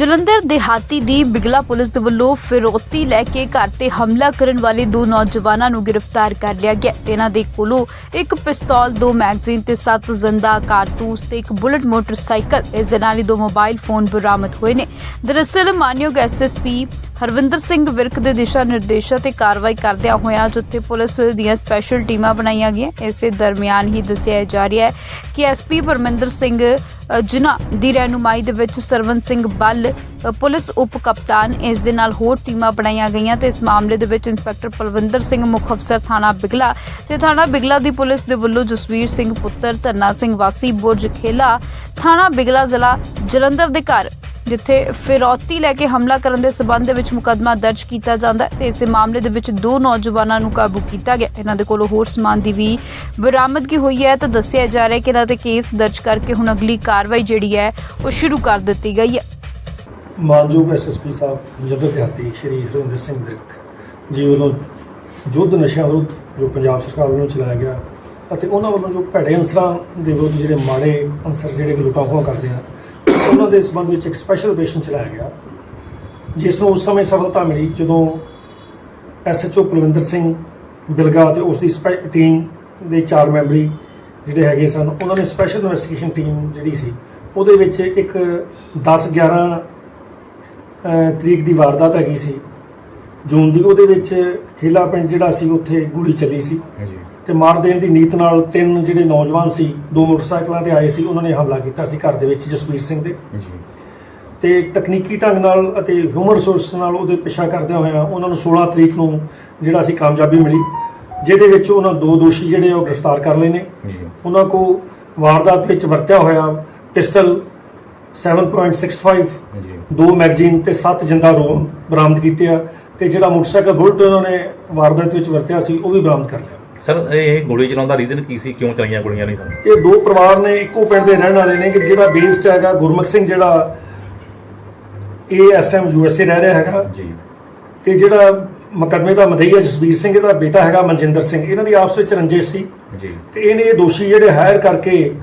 ਜਲੰਧਰ ਦਿਹਾਤੀ ਦੀ ਬਿਗਲਾ ਪੁਲਿਸ ਵੱਲੋਂ ਫਿਰੋਤੀ ਲੈ ਕੇ ਘਰ ਤੇ ਹਮਲਾ ਕਰਨ ਵਾਲੇ ਦੋ ਨੌਜਵਾਨਾਂ ਨੂੰ ਗ੍ਰਿਫਤਾਰ ਕਰ ਲਿਆ ਗਿਆ। ਇਹਨਾਂ ਦੇ ਕੋਲੋਂ ਇੱਕ ਪਿਸਤੌਲ, ਦੋ ਮੈਗਜ਼ੀਨ ਤੇ ਸੱਤ ਜ਼ਿੰਦਾ ਕਾਰਤੂਸ ਤੇ ਇੱਕ ਬੁਲਟ ਮੋਟਰਸਾਈਕਲ। ਇਸ ਦੇ ਨਾਲ ਹੀ ਦੋ ਮੋਬਾਈਲ ਫੋਨ ਬਰਾਮਦ ਹੋਏ ਨੇ। ਦਰਅਸਲ, ਮਾਨਯੋਗ ਐਸਐਸਪੀ ਹਰਵਿੰਦਰ ਸਿੰਘ ਵਿਰਕ ਦੇ ਦਿਸ਼ਾ ਨਿਰਦੇਸ਼ਾਂ ਤੇ ਕਾਰਵਾਈ ਕਰਦਿਆਂ ਹੋਇਆਂ ਜਿੱਥੇ ਪੁਲਿਸ ਦੀਆਂ ਸਪੈਸ਼ਲ ਟੀਮਾਂ ਬਣਾਈਆਂ ਗਈਆਂ। ਇਸੇ ਦਰਮਿਆਨ ਹੀ ਦੱਸਿਆ ਜਾ ਰਿਹਾ ਹੈ ਕਿ ਐਸਪੀ ਪਰਮਿੰਦਰ ਸਿੰਘ ਜਿਨ੍ਹਾਂ ਦੀ ਰਹਿਨੁਮਾਈ ਦੇ ਵਿੱਚ ਸਰਵਨ ਸਿੰਘ ਬੱਲ ਪੁਲਿਸ ਉਪ ਕਪਤਾਨ, ਇਸ ਦੇ ਨਾਲ ਹੋਰ ਟੀਮਾਂ ਬਣਾਈਆਂ ਗਈਆਂ ਤੇ ਇਸ ਮਾਮਲੇ ਦੇ ਵਿੱਚ ਇੰਸਪੈਕਟਰ ਪਲਵਿੰਦਰ ਸਿੰਘ, ਮੁੱਖ ਅਫਸਰ ਥਾਣਾ ਬਿਗਲਾ ਤੇ ਥਾਣਾ ਬਿਗਲਾ ਦੀ ਪੁਲਿਸ ਦੇ ਵੱਲੋਂ ਜਸਵੀਰ ਸਿੰਘ ਪੁੱਤਰ, ਧੰਨਾ ਸਿੰਘ ਵਾਸੀ, ਬੁਰਜ ਖੇਲਾ, ਥਾਣਾ ਬਿਗਲਾ ਜ਼ਿਲ੍ਹਾ ਜਲੰਧਰ ਦੇ ਘਰ ਜਿੱਥੇ ਫਿਰੌਤੀ ਲੈ ਕੇ ਹਮਲਾ ਕਰਨ ਦੇ ਸਬੰਧ ਦੇ ਵਿੱਚ ਮੁਕੱਦਮਾ ਦਰਜ ਕੀਤਾ ਜਾਂਦਾ ਹੈ ਤੇ ਇਸੇ ਮਾਮਲੇ ਦੇ ਵਿੱਚ ਦੋ ਨੌਜਵਾਨਾਂ ਨੂੰ ਕਾਬੂ ਕੀਤਾ ਗਿਆ। ਇਹਨਾਂ ਦੇ ਕੋਲੋਂ ਹੋਰ ਸਮਾਨ ਦੀ ਵੀ ਬਰਾਮਦਗੀ ਹੋਈ ਹੈ ਤਾਂ ਦੱਸਿਆ ਜਾ ਰਿਹਾ ਹੈ ਕਿ ਇਹਨਾਂ ਤੇ ਕੇਸ ਦਰਜ ਕਰਕੇ ਹੁਣ ਅਗਲੀ ਕਾਰਵਾਈ ਜਿਹੜੀ ਹੈ ਉਹ ਸ਼ੁਰੂ ਕਰ ਦਿੱਤੀ ਗਈ ਹੈ। ਮਾਨਯੋਗ ਐਸਐਸਪੀ ਸਾਹਿਬ ਜਦਰ ਦਿਹਾਤੀ ਸ਼੍ਰੀ ਹਰਿੰਦਰ ਸਿੰਘ ਵਿਰਕ ਜੀ ਵੱਲੋਂ ਯੁੱਧ ਨਸ਼ਿਆਂ ਵਿਰੁੱਧ ਜੋ ਪੰਜਾਬ ਸਰਕਾਰ ਵੱਲੋਂ ਚਲਾਇਆ ਗਿਆ ਅਤੇ ਉਹਨਾਂ ਵੱਲੋਂ ਜੋ ਭੈੜੇ ਅੰਸਰਾਂ ਦੇ ਵਿਰੁੱਧ ਜਿਹੜੇ ਮਾੜੇ ਅੰਸਰ ਜਿਹੜੇ ਕਿ ਲੁੱਟਾਂ ਖੋਹਾਂ ਕਰਦੇ ਆ ਉਹਨਾਂ ਦੇ ਸੰਬੰਧ ਵਿੱਚ ਇੱਕ ਸਪੈਸ਼ਲ ਆਪਰੇਸ਼ਨ ਚਲਾਇਆ ਗਿਆ, ਜਿਸ ਨੂੰ ਉਸ ਸਮੇਂ ਸਫਲਤਾ ਮਿਲੀ ਜਦੋਂ ਐਸਐਚਓ ਕੁਲਵਿੰਦਰ ਸਿੰਘ ਬਿਲਗਾ ਤੇ ਉਸ ਦੀ ਸਪੈ- ਟੀਮ ਦੇ ਚਾਰ ਮੈਂਬਰੀ ਜਿਹੜੇ ਹੈਗੇ ਸਨ, ਉਹਨਾਂ ਨੇ ਸਪੈਸ਼ਲ ਇਨਵੈਸਟੀਗੇਸ਼ਨ ਟੀਮ ਜਿਹੜੀ ਸੀ, ਉਹਦੇ ਵਿੱਚ ਇੱਕ 10 11 ਤਰੀਕ ਦੀ ਵਾਰਦਾਤ ਹੈਗੀ ਸੀ। ਜੂਨ ਦੀ ਉਹਦੇ ਵਿੱਚ ਖੇਲਾ ਪਿੰਡ ਜਿਹੜਾ ਸੀ, ਉੱਥੇ ਗੋਲੀ ਚੱਲੀ ਸੀ। ਜੀ ਤੇ ਮਾਰ ਦੇਣ ਦੀ ਨੀਤ ਨਾਲ ਤਿੰਨ ਜਿਹੜੇ ਨੌਜਵਾਨ ਸੀ ਦੋ ਮੋਟਰਸਾਈਕਲਾਂ ਤੇ ਆਏ ਸੀ ਉਹਨਾਂ ਨੇ ਹਮਲਾ ਕੀਤਾ ਸੀ ਘਰ ਦੇ ਵਿੱਚ ਜਸਵੀਰ ਸਿੰਘ ਦੇ। ਜੀ। ਤੇ ਤਕਨੀਕੀ ਢੰਗ ਨਾਲ ਅਤੇ ਹਿਊਮਨ ਰਿਸੋਰਸ ਨਾਲ ਉਹਦੇ ਪਿੱਛਾ ਕਰਦਿਆਂ ਹੋਇਆਂ ਉਹਨਾਂ ਨੂੰ 16 ਤਰੀਕ ਨੂੰ ਜਿਹੜਾ ਸੀ ਕਾਮਯਾਬੀ ਮਿਲੀ ਜਿਹਦੇ ਵਿੱਚ ਉਹਨਾਂ ਦੋ ਦੋਸ਼ੀ ਜਿਹੜੇ ਉਹ ਗ੍ਰਿਫਤਾਰ ਕਰ ਲਏ ਨੇ। ਜੀ। ਉਹਨਾਂ ਕੋ ਵਾਰਦਾਤ ਵਿੱਚ ਵਰਤਿਆ ਹੋਇਆ ਪਿਸਟਲ 7.65 ਜੀ। ਦੋ ਮੈਗਜ਼ੀਨ ਤੇ ਸੱਤ ਜਿੰਦਾ ਰੋਮ ਬਰਾਮਦ ਕੀਤੇ ਆ ਤੇ ਜਿਹੜਾ ਮੋਟਰਸਾਈਕਲ ਬੁਲਟ ਉਹਨਾਂ ਨੇ ਵਾਰਦਾਤ ਵਿੱਚ ਵਰਤਿਆ ਸੀ ਉਹ ਵੀ ਬਰਾਮਦ ਕਰ ਲਿਆ। ਸਰ ਇਹ ਗੋਲੀ ਚਲਾਉਣ ਦਾ ਰੀਜ਼ਨ ਕੀ ਸੀ? ਕਿਉਂ ਚਲਾਈਆਂ ਗੋਲੀਆਂ ਨਹੀਂ ਸਨ ਇਹ ਦੋ ਪਰਿਵਾਰ ਨੇ ਇੱਕੋ ਪਿੰਡ ਦੇ ਰਹਿਣ ਵਾਲੇ ਨੇ ਕਿ ਜਿਹੜਾ ਬੇਸਡ ਹੈਗਾ ਗੁਰਮੁਖ ਸਿੰਘ ਜਿਹੜਾ ਇਹ ਇਸ ਟਾਈਮ ਯੂਐਸਏ ਰਹਿ ਰਿਹਾ ਹੈਗਾ। ਜੀ। ਤੇ ਜਿਹੜਾ ਮੁਕੱਦਮੇ ਦਾ ਮਦਈਆ ਜਸਬੀਰ ਸਿੰਘ ਇਹਦਾ ਬੇਟਾ ਹੈਗਾ ਮਨਜਿੰਦਰ ਸਿੰਘ। ਇਹਨਾਂ ਦੀ ਆਪਸ ਵਿੱਚ ਰੰਜਿਸ਼ ਸੀ। ਜੀ। ਤੇ ਇਹਨੇ ਇਹ ਦੋਸ਼ੀ ਜਿਹੜੇ ਹਾਇਰ ਕਰਕੇ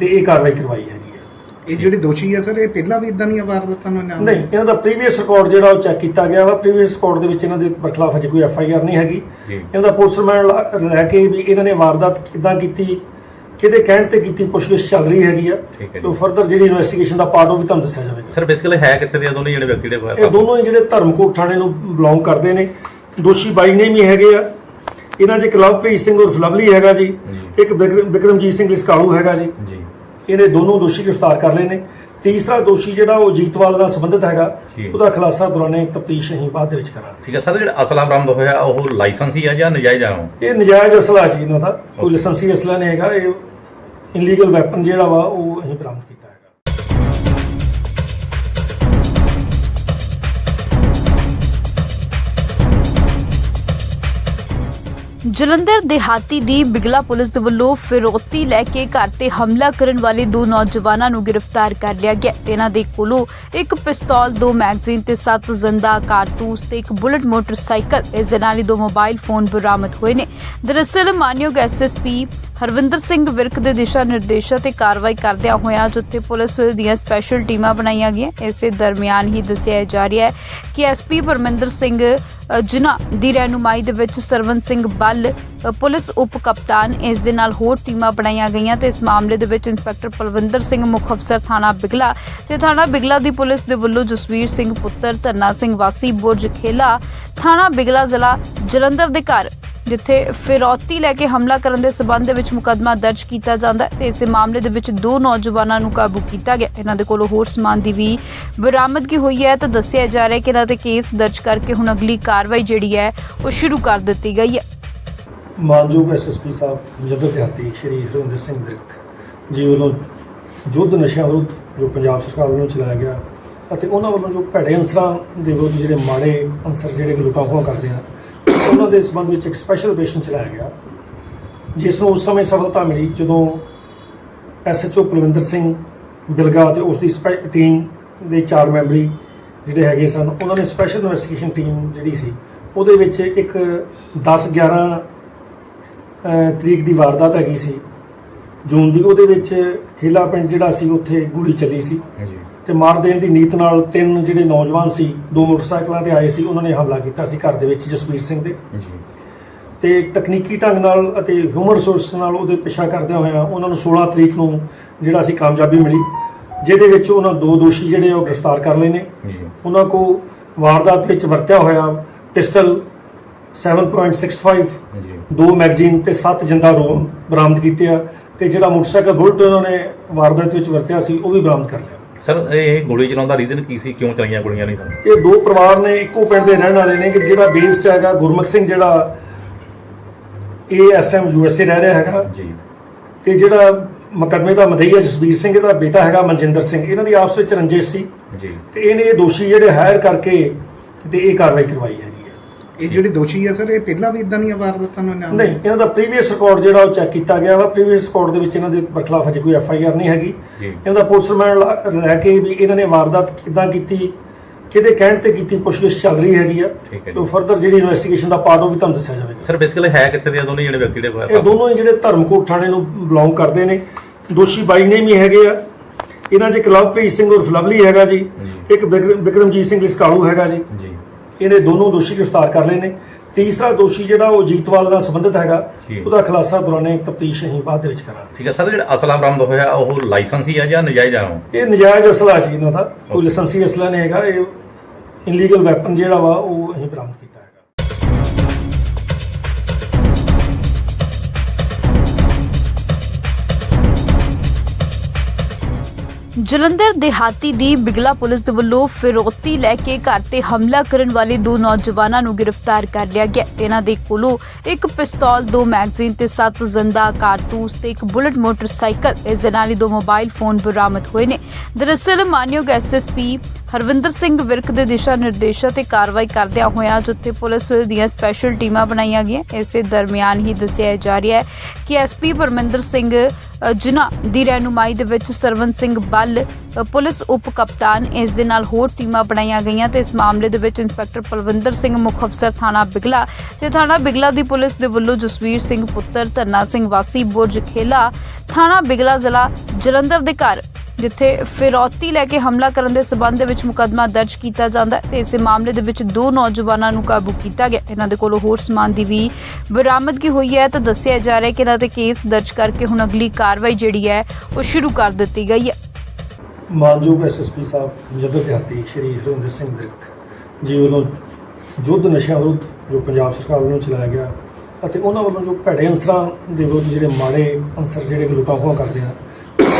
ਤੇ ਇਹ ਕਾਰਵਾਈ ਕਰਵਾਈ ਹੈ ਇਹ ਜਿਹੜੇ ਦੋਸ਼ੀ ਹੈ ਸਰ ਇਹ ਪਹਿਲਾਂ ਵੀ ਇਦਾਂ ਦੀਆਂ ਵਾਰਦਾਤਾਂ ਨੂੰ ਨਾਮ ਨਹੀਂ ਇਹਨਾਂ ਦਾ ਪ੍ਰੀਵੀਅਸ ਰਿਕਾਰਡ ਜਿਹੜਾ ਉਹ ਚੈੱਕ ਕੀਤਾ ਗਿਆ ਵਾ। ਪ੍ਰੀਵੀਅਸ ਰਿਕਾਰਡ ਦੇ ਵਿੱਚ ਇਹਨਾਂ ਦੇ ਬਰਖਲਾਫ ਅਜੇ ਕੋਈ ਐਫ ਆਈ ਆਰ ਨਹੀਂ ਹੈਗੀ। ਇਹਨਾਂ ਦਾ ਪੋਸਟਰਮੈਨ ਲੈ ਕੇ ਵੀ ਇਹਨਾਂ ਨੇ ਵਾਰਦਾਤ ਕਿੱਦਾਂ ਕੀਤੀ ਕਿਹਦੇ ਕਹਿਣ ਤੇ ਕੀਤੀ ਪੁੱਛਗਿੱਛ ਚੱਲ ਰਹੀ ਹੈਗੀ ਆ। ਹੈ ਤੇ। ਫਰਦਰ ਜਿਹੜੀ ਇਨਵੈਸਟੀਗੇਸ਼ਨ ਦਾ ਪਾਰਟ ਉਹ ਵੀ ਤੁਹਾਨੂੰ ਦੱਸਿਆ ਜਾਵੇਗਾ। ਸਰ ਬੇਸਿਕਲੀ ਹੈ ਕਿੱਥੇ ਦੇ ਦੋਨੇ ਜਿਹੜੇ ਵਿਅਕਤੀ ਇਹ ਜਿਹੜੇ ਦੋਨੋਂ ਹੀ ਜਿਹੜੇ ਧਰਮਕੋਟ ਥਾਣੇ ਨੂੰ ਬਿਲੋਂਗ ਕਰਦੇ ਨੇ। ਦੋਸ਼ੀ ਬਾਈ ਨੇ ਵੀ ਹੈਗੇ ਆ। ਇਹਨਾਂ 'ਚ ਇੱਕ ਲਵਪ੍ਰੀਤ ਸਿੰਘ ਉਰਫ ਲਵਲੀ ਹੈਗਾ ਜੀ। ਇੱਕ ਬਿਕਰਮ- ਬਿਕਰਮਜੀਤ ਸਿੰਘ ਲਿਸਕਾਲੂ ਹੈਗਾ ਜੀ। ਜੀ। ਇਹਨੇ ਦੋਨੋਂ ਦੋਸ਼ੀ ਗ੍ਰਿਫਤਾਰ ਕਰ ਲਏ ਨੇ ਤੀਸਰਾ ਦੋਸ਼ੀ ਜਿਹੜਾ ਉਹ ਜੀਤਵਾਲ ਨਾਲ ਸੰਬੰਧਿਤ ਹੈਗਾ। ਉਹਦਾ ਖੁਲਾਸਾ ਦੌਰਾਨੇ ਤਫਤੀਸ਼ ਅਸੀਂ ਬਾਅਦ ਦੇ ਵਿੱਚ ਕਰਾਂਗੇ ਠੀਕ ਹੈ ਸਰ ਜਿਹੜਾ ਅਸਲਾ ਬਰਾਮਦ ਹੋਇਆ ਉਹ ਲਾਇਸੈਂਸੀ ਆ ਜਾਂ ਨਜਾਇਜ਼ ਆ? ਇਹ ਨਜਾਇਜ਼ ਅਸਲਾ ਜੀ ਇਹਨਾਂ ਦਾ ਕੋਈ ਲਾਇਸੈਂਸੀ ਅਸਲਾ ਨਹੀਂ ਹੈਗਾ ਇਹ ਇਨਲੀਗਲ ਵੈਪਨ ਜਿਹੜਾ ਵਾ ਉਹ ਜਲੰਧਰ ਦਿਹਾਤੀ ਦੀ ਬਿਗਲਾ ਪੁਲਿਸ ਵੱਲੋਂ ਫਿਰੌਤੀ ਲੈ ਕੇ ਘਰ ਤੇ ਹਮਲਾ ਕਰਨ ਵਾਲੇ ਦੋ ਨੌਜਵਾਨਾਂ ਨੂੰ ਗ੍ਰਿਫਤਾਰ ਕਰ ਲਿਆ ਗਿਆ। ਇਹਨਾਂ ਦੇ ਕੋਲੋਂ ਇੱਕ ਪਿਸਤੌਲ, ਦੋ ਮੈਗਜ਼ੀਨ ਤੇ ਸੱਤ ਜ਼ਿੰਦਾ ਕਾਰਤੂਸ ਤੇ ਇੱਕ ਬੁਲਟ ਮੋਟਰਸਾਈਕਲ। ਇਸ ਦੇ ਨਾਲ ਹੀ ਦੋ ਮੋਬਾਈਲ ਫੋਨ ਬਰਾਮਦ ਹੋਏ ਨੇ। ਦਰਅਸਲ, ਮਾਨਯੋਗ ਐਸਐਸਪੀ ਹਰਵਿੰਦਰ ਸਿੰਘ ਵਿਰਕ ਦੇ ਦਿਸ਼ਾ ਨਿਰਦੇਸ਼ਾਂ ਤੇ ਕਾਰਵਾਈ ਕਰਦਿਆਂ ਹੋਇਆਂ ਜਿੱਥੇ ਪੁਲਿਸ ਦੀਆਂ ਸਪੈਸ਼ਲ ਟੀਮਾਂ ਬਣਾਈਆਂ ਗਈਆਂ। ਇਸੇ ਦਰਮਿਆਨ ਹੀ ਦੱਸਿਆ ਜਾ ਰਿਹਾ ਹੈ ਕਿ ਐਸਪੀ ਪਰਮਿੰਦਰ ਸਿੰਘ ਜਿਨ੍ਹਾਂ ਦੀ ਰਹਿਨੁਮਾਈ ਦੇ ਵਿੱਚ ਸਰਵਨ ਸਿੰਘ ਬੱਲ ਪੁਲਿਸ ਉਪ ਕਪਤਾਨ, ਇਸ ਦੇ ਨਾਲ ਹੋਰ ਟੀਮਾਂ ਬਣਾਈਆਂ ਗਈਆਂ ਤੇ ਇਸ ਮਾਮਲੇ ਦੇ ਵਿੱਚ ਇੰਸਪੈਕਟਰ ਪਲਵਿੰਦਰ ਸਿੰਘ, ਮੁੱਖ ਅਫਸਰ ਥਾਣਾ ਬਿਗਲਾ ਤੇ ਥਾਣਾ ਬਿਗਲਾ ਦੀ ਪੁਲਿਸ ਦੇ ਵੱਲੋਂ ਜਸਵੀਰ ਸਿੰਘ ਪੁੱਤਰ, ਧੰਨਾ ਸਿੰਘ ਵਾਸੀ, ਬੁਰਜ ਖੇਲਾ, ਥਾਣਾ ਬਿਗਲਾ ਜ਼ਿਲ੍ਹਾ ਜਲੰਧਰ ਦੇ ਘਰ ਜਿੱਥੇ ਫਿਰੌਤੀ ਲੈ ਕੇ ਹਮਲਾ ਕਰਨ ਦੇ ਸਬੰਧ ਦੇ ਵਿੱਚ ਮੁਕੱਦਮਾ ਦਰਜ ਕੀਤਾ ਜਾਂਦਾ ਹੈ ਤੇ ਇਸੇ ਮਾਮਲੇ ਦੇ ਵਿੱਚ ਦੋ ਨੌਜਵਾਨਾਂ ਨੂੰ ਕਾਬੂ ਕੀਤਾ ਗਿਆ। ਇਹਨਾਂ ਦੇ ਕੋਲੋਂ ਹੋਰ ਸਮਾਨ ਦੀ ਵੀ ਬਰਾਮਦਗੀ ਹੋਈ ਹੈ ਤਾਂ ਦੱਸਿਆ ਜਾ ਰਿਹਾ ਕਿ ਇਹਨਾਂ ਤੇ ਕੇਸ ਦਰਜ ਕਰਕੇ ਹੁਣ ਅਗਲੀ ਕਾਰਵਾਈ ਜਿਹੜੀ ਹੈ ਉਹ ਸ਼ੁਰੂ ਕਰ ਦਿੱਤੀ ਗਈ ਹੈ। ਮਾਨਯੋਗ ਐਸਐਸਪੀ ਸਾਹਿਬ ਜਦਰ ਦਿਹਾਤੀ ਸ਼੍ਰੀ ਹਰਿੰਦਰ ਸਿੰਘ ਵਿਰਕ ਜੀ ਵੱਲੋਂ ਯੁੱਧ ਨਸ਼ਿਆਂ ਵਿਰੁੱਧ ਜੋ ਪੰਜਾਬ ਸਰਕਾਰ ਵੱਲੋਂ ਚਲਾਇਆ ਗਿਆ ਅਤੇ ਉਹਨਾਂ ਵੱਲੋਂ ਜੋ ਭੈੜੇ ਅੰਸਰਾਂ ਦੇ ਵਿਰੁੱਧ ਜਿਹੜੇ ਮਾੜੇ ਅੰਸਰ ਜਿਹੜੇ ਕਿ ਕਰਦੇ ਆ ਉਹਨਾਂ ਦੇ ਸੰਬੰਧ ਵਿੱਚ ਇੱਕ ਸਪੈਸ਼ਲ ਆਪਰੇਸ਼ਨ ਚਲਾਇਆ ਗਿਆ, ਜਿਸ ਨੂੰ ਉਸ ਸਮੇਂ ਸਫਲਤਾ ਮਿਲੀ ਜਦੋਂ ਐਸਐਚਓ ਕੁਲਵਿੰਦਰ ਸਿੰਘ ਬਿਲਗਾ ਤੇ ਉਸ ਦੀ ਸਪੈ- ਟੀਮ ਦੇ ਚਾਰ ਮੈਂਬਰੀ ਜਿਹੜੇ ਹੈਗੇ ਸਨ, ਉਹਨਾਂ ਨੇ ਸਪੈਸ਼ਲ ਇਨਵੈਸਟੀਗੇਸ਼ਨ ਟੀਮ ਜਿਹੜੀ ਸੀ, ਉਹਦੇ ਵਿੱਚ ਇੱਕ 10 11 ਤਰੀਕ ਦੀ ਵਾਰਦਾਤ ਹੈਗੀ ਸੀ, ਜੂਨ ਦੀ, ਉਹਦੇ ਵਿੱਚ ਖੇਲਾ ਪਿੰਡ ਜਿਹੜਾ ਸੀ, ਉੱਥੇ ਗੋਲੀ ਚੱਲੀ ਸੀ। ਜੀ ਤੇ ਮਾਰ ਦੇਣ ਦੀ ਨੀਤ ਨਾਲ ਤਿੰਨ ਜਿਹੜੇ ਨੌਜਵਾਨ ਸੀ ਦੋ ਮੋਟਰਸਾਈਕਲਾਂ ਤੇ ਆਏ ਸੀ ਉਹਨਾਂ ਨੇ ਹਮਲਾ ਕੀਤਾ ਸੀ ਘਰ ਦੇ ਵਿੱਚ ਜਸਵੀਰ ਸਿੰਘ ਦੇ। ਜੀ। ਤੇ ਤਕਨੀਕੀ ਢੰਗ ਨਾਲ ਅਤੇ ਹਿਊਮਨ ਰਿਸੋਰਸ ਨਾਲ ਉਹਦੇ ਪਿੱਛਾ ਕਰਦਿਆਂ ਹੋਇਆਂ ਉਹਨਾਂ ਨੂੰ 16 ਤਰੀਕ ਨੂੰ ਜਿਹੜਾ ਸੀ ਕਾਮਯਾਬੀ ਮਿਲੀ ਜਿਹਦੇ ਵਿੱਚ ਉਹਨਾਂ ਦੋ ਦੋਸ਼ੀ ਜਿਹੜੇ ਉਹ ਗ੍ਰਿਫਤਾਰ ਕਰ ਲਏ ਨੇ। ਉਹਨਾਂ ਕੋ ਵਾਰਦਾਤ ਵਿੱਚ ਵਰਤਿਆ ਹੋਇਆ ਪਿਸਟਲ 7.65 ਜੀ। ਦੋ ਮੈਗਜ਼ੀਨ ਤੇ ਸੱਤ ਜਿੰਦਾ ਰੋਮ ਬਰਾਮਦ ਕੀਤੇ ਆ ਤੇ ਜਿਹੜਾ ਮੋਟਰਸਾਈਕਲ ਬੁਲਟ ਉਹਨਾਂ ਨੇ ਵਾਰਦਾਤ ਵਿੱਚ ਵਰਤਿਆ ਸੀ ਉਹ ਵੀ ਬਰਾਮਦ ਕਰ ਲਿਆ। ਸਰ ਇਹ ਗੋਲੀ ਚਲਾਉਣ ਦਾ ਰੀਜ਼ਨ ਕੀ ਸੀ? ਕਿਉਂ ਚਲਾਈਆਂ ਗੋਲੀਆਂ ਨਹੀਂ ਸਨ? ਇਹ ਦੋ ਪਰਿਵਾਰ ਨੇ ਇੱਕੋ ਪਿੰਡ ਦੇ ਰਹਿਣ ਵਾਲੇ ਨੇ ਕਿ ਜਿਹੜਾ ਬੇਸਡ ਹੈਗਾ ਗੁਰਮੁਖ ਸਿੰਘ ਜਿਹੜਾ ਇਹ ਇਸ ਟਾਈਮ ਯੂਐਸਏ ਰਹਿ ਰਿਹਾ ਹੈਗਾ। ਜੀ। ਤੇ ਜਿਹੜਾ ਮੁਕੱਦਮੇ ਦਾ ਮਦਈਆ ਜਸਬੀਰ ਸਿੰਘ ਇਹਦਾ ਬੇਟਾ ਹੈਗਾ ਮਨਜਿੰਦਰ ਸਿੰਘ। ਇਹਨਾਂ ਦੀ ਆਪਸ ਵਿੱਚ ਰੰਜਿਸ਼ ਸੀ। ਜੀ। ਤੇ ਇਹਨੇ ਇਹ ਦੋਸ਼ੀ ਜਿਹੜੇ ਹਾਇਰ ਕਰਕੇ ਤੇ ਇਹ ਕਾਰਵਾਈ ਕਰਵਾਈ ਹੈ ਇਹ ਜਿਹੜੇ ਦੋਸ਼ੀ ਹੈ ਸਰ ਇਹ ਪਹਿਲਾਂ ਵੀ ਇਦਾਂ ਦੀਆਂ ਵਾਰਦਾਤਾਂ ਨੂੰ ਅੰਜਾਮ ਨਹੀਂ ਇਹਨਾਂ ਦਾ ਪ੍ਰੀਵੀਅਸ ਰਿਕਾਰਡ ਜਿਹੜਾ ਉਹ ਚੈੱਕ ਕੀਤਾ ਗਿਆ ਵਾ। ਪ੍ਰੀਵੀਅਸ ਰਿਕਾਰਡ ਦੇ ਵਿੱਚ ਇਹਨਾਂ ਦੇ ਬਰਖਲਾਫ ਅਜੇ ਕੋਈ ਐਫ ਆਈ ਆਰ ਨਹੀਂ ਹੈਗੀ। ਇਹਨਾਂ ਦਾ ਪੋਸਟਰਮੈਨ ਲੈ ਕੇ ਵੀ ਇਹਨਾਂ ਨੇ ਵਾਰਦਾਤ ਕਿੱਦਾਂ ਕੀਤੀ ਕਿਹਦੇ ਕਹਿਣ ਤੇ ਕੀਤੀ ਪੁੱਛਗਿੱਛ ਚੱਲ ਰਹੀ ਹੈਗੀ ਆ। ਹੈ ਤੇ ਫਰਦਰ ਜਿਹੜੀ ਇਨਵੈਸਟੀਗੇਸ਼ਨ ਦਾ ਪਾਰਟ ਉਹ ਵੀ ਤੁਹਾਨੂੰ ਦੱਸਿਆ ਜਾਵੇਗਾ। ਸਰ ਬੇਸਿਕਲੀ ਹੈ ਕਿੱਥੇ ਦੇ ਦੋਨੇ ਜਿਹੜੇ ਵਿਅਕਤੀ ਇਹ ਦੇ ਦੋਨੋਂ ਹੀ ਜਿਹੜੇ ਧਰਮਕੋਟ ਥਾਣੇ ਨੂੰ ਬਿਲੋਂਗ ਕਰਦੇ ਨੇ। ਦੋਸ਼ੀ ਬਾਈ ਨੇ ਵੀ ਹੈਗੇ ਆ। ਇਹਨਾਂ 'ਚ ਇੱਕ ਲਵਪ੍ਰੀਤ ਸਿੰਘ ਉਰਫ ਲਵਲੀ ਹੈਗਾ ਜੀ। ਇੱਕ ਬਿਕਰਮਜੀਤ ਸਿੰਘ ਲਿਸਕਾਲੂ ਹੈਗਾ ਜੀ। ਜੀ ਇਹਨੇ ਦੋਨੋਂ ਦੋਸ਼ੀ ਗ੍ਰਿਫਤਾਰ ਕਰ ਲਏ ਨੇ ਤੀਸਰਾ ਦੋਸ਼ੀ ਜਿਹੜਾ ਉਹ ਜੀਤਵਾਲ ਨਾਲ ਸੰਬੰਧਿਤ ਹੈਗਾ ਜੀ। ਉਹਦਾ ਖੁਲਾਸਾ ਦੌਰਾਨੇ ਤਫਤੀਸ਼ ਅਸੀਂ ਬਾਅਦ ਦੇ ਵਿੱਚ ਕਰਾਂਗੇ ਠੀਕ ਹੈ ਸਰ ਜਿਹੜਾ ਅਸਲਾ ਬਰਾਮਦ ਹੋਇਆ ਉਹ ਲਾਇਸੈਂਸੀ ਹੈ ਜਾਂ ਨਜਾਇਜ਼ ਆ ਉਹ? ਇਹ ਨਜਾਇਜ਼ ਅਸਲਾ ਜੀ ਇਹਨਾਂ ਦਾ ਕੋਈ ਲਾਇਸੈਂਸੀ ਅਸਲਾ ਨਹੀਂ ਹੈਗਾ ਇਹ ਇਨਲੀਗਲ ਵੈਪਨ ਜਿਹੜਾ ਵਾ ਉਹ ਜਲੰਧਰ ਦਿਹਾਤੀ ਦੀ ਬਿਗਲਾ ਪੁਲਿਸ ਦੇ ਵੱਲੋਂ ਫਿਰੌਤੀ ਲੈ ਕੇ ਘਰ ਤੇ ਹਮਲਾ ਕਰਨ ਵਾਲੇ ਦੋ ਨੌਜਵਾਨਾਂ ਨੂੰ ਗ੍ਰਿਫਤਾਰ ਕਰ ਲਿਆ ਗਿਆ। ਇਹਨਾਂ ਦੇ ਕੋਲੋਂ ਇੱਕ ਪਿਸਤੌਲ, ਦੋ ਮੈਗਜ਼ੀਨ ਤੇ ਸੱਤ ਜ਼ਿੰਦਾ ਕਾਰਤੂਸ ਤੇ ਇੱਕ ਬੁਲਟ ਮੋਟਰਸਾਈਕਲ। ਇਸ ਦੇ ਨਾਲ ਹੀ ਦੋ ਮੋਬਾਈਲ ਫੋਨ ਬਰਾਮਦ ਹੋਏ ਨੇ। ਦਰਅਸਲ, ਮਾਨਯੋਗ ਐਸਐਸਪੀ ਹਰਵਿੰਦਰ ਸਿੰਘ ਵਿਰਕ ਦੇ ਦਿਸ਼ਾ ਨਿਰਦੇਸ਼ਾਂ ਤੇ ਕਾਰਵਾਈ ਕਰਦਿਆਂ ਹੋਇਆਂ ਜਿੱਥੇ ਪੁਲਿਸ ਦੀਆਂ ਸਪੈਸ਼ਲ ਟੀਮਾਂ ਬਣਾਈਆਂ ਗਈਆਂ। ਇਸੇ ਦਰਮਿਆਨ ਹੀ ਦੱਸਿਆ ਜਾ ਰਿਹਾ ਹੈ ਕਿ ਐਸਪੀ ਪਰਮਿੰਦਰ ਸਿੰਘ ਜਿਨ੍ਹਾਂ ਦੀ ਰਹਿਨੁਮਾਈ ਦੇ ਵਿੱਚ ਸਰਵਨ ਸਿੰਘ ਬੱਲ ਪੁਲਿਸ ਉਪ ਕਪਤਾਨ, ਇਸ ਦੇ ਨਾਲ ਹੋਰ ਟੀਮਾਂ ਬਣਾਈਆਂ ਗਈਆਂ ਤੇ ਇਸ ਮਾਮਲੇ ਦੇ ਵਿੱਚ ਇੰਸਪੈਕਟਰ ਪਲਵਿੰਦਰ ਸਿੰਘ, ਮੁੱਖ ਅਫਸਰ ਥਾਣਾ ਬਿਗਲਾ ਤੇ ਥਾਣਾ ਬਿਗਲਾ ਦੀ ਪੁਲਿਸ ਦੇ ਵੱਲੋਂ ਜਸਵੀਰ ਸਿੰਘ ਪੁੱਤਰ, ਧੰਨਾ ਸਿੰਘ ਵਾਸੀ, ਬੁਰਜ ਖੇਲਾ, ਥਾਣਾ ਬਿਗਲਾ ਜ਼ਿਲ੍ਹਾ ਜਲੰਧਰ ਦੇ ਘਰ ਜਿੱਥੇ ਫਿਰੌਤੀ ਲੈ ਕੇ ਹਮਲਾ ਕਰਨ ਦੇ ਸਬੰਧ ਦੇ ਵਿੱਚ ਮੁਕੱਦਮਾ ਦਰਜ ਕੀਤਾ ਜਾਂਦਾ ਹੈ ਤੇ ਇਸੇ ਮਾਮਲੇ ਦੇ ਵਿੱਚ ਦੋ ਨੌਜਵਾਨਾਂ ਨੂੰ ਕਾਬੂ ਕੀਤਾ ਗਿਆ। ਇਹਨਾਂ ਦੇ ਕੋਲੋਂ ਹੋਰ ਸਮਾਨ ਦੀ ਵੀ ਬਰਾਮਦਗੀ ਹੋਈ ਹੈ ਤਾਂ ਦੱਸਿਆ ਜਾ ਰਿਹਾ ਹੈ ਕਿ ਇਹਨਾਂ ਤੇ ਕੇਸ ਦਰਜ ਕਰਕੇ ਹੁਣ ਅਗਲੀ ਕਾਰਵਾਈ ਜਿਹੜੀ ਹੈ ਉਹ ਸ਼ੁਰੂ ਕਰ ਦਿੱਤੀ ਗਈ ਹੈ। ਮਾਨਯੋਗ ਐਸਐਸਪੀ ਸਾਹਿਬ ਜਦੋਂ ਦਿਹਾਤੀ ਸ਼੍ਰੀ ਹਰਿੰਦਰ ਸਿੰਘ ਵਿਰਕ ਜੀ ਵੱਲੋਂ ਯੁੱਧ ਨਸ਼ਿਆਂ ਵਿਰੁੱਧ ਜੋ ਪੰਜਾਬ ਸਰਕਾਰ ਵੱਲੋਂ ਚਲਾਇਆ ਗਿਆ ਅਤੇ ਉਹਨਾਂ ਵੱਲੋਂ ਜੋ ਭੈੜੇ ਅਨਸਰਾਂ ਦੇ ਵਿਰੁੱਧ ਜਿਹੜੇ ਮਾੜੇ ਅਨਸਰ ਜਿਹੜੇ ਲੁੱਟਾਂ ਖੋਹਾਂ ਕਰਦੇ ਆ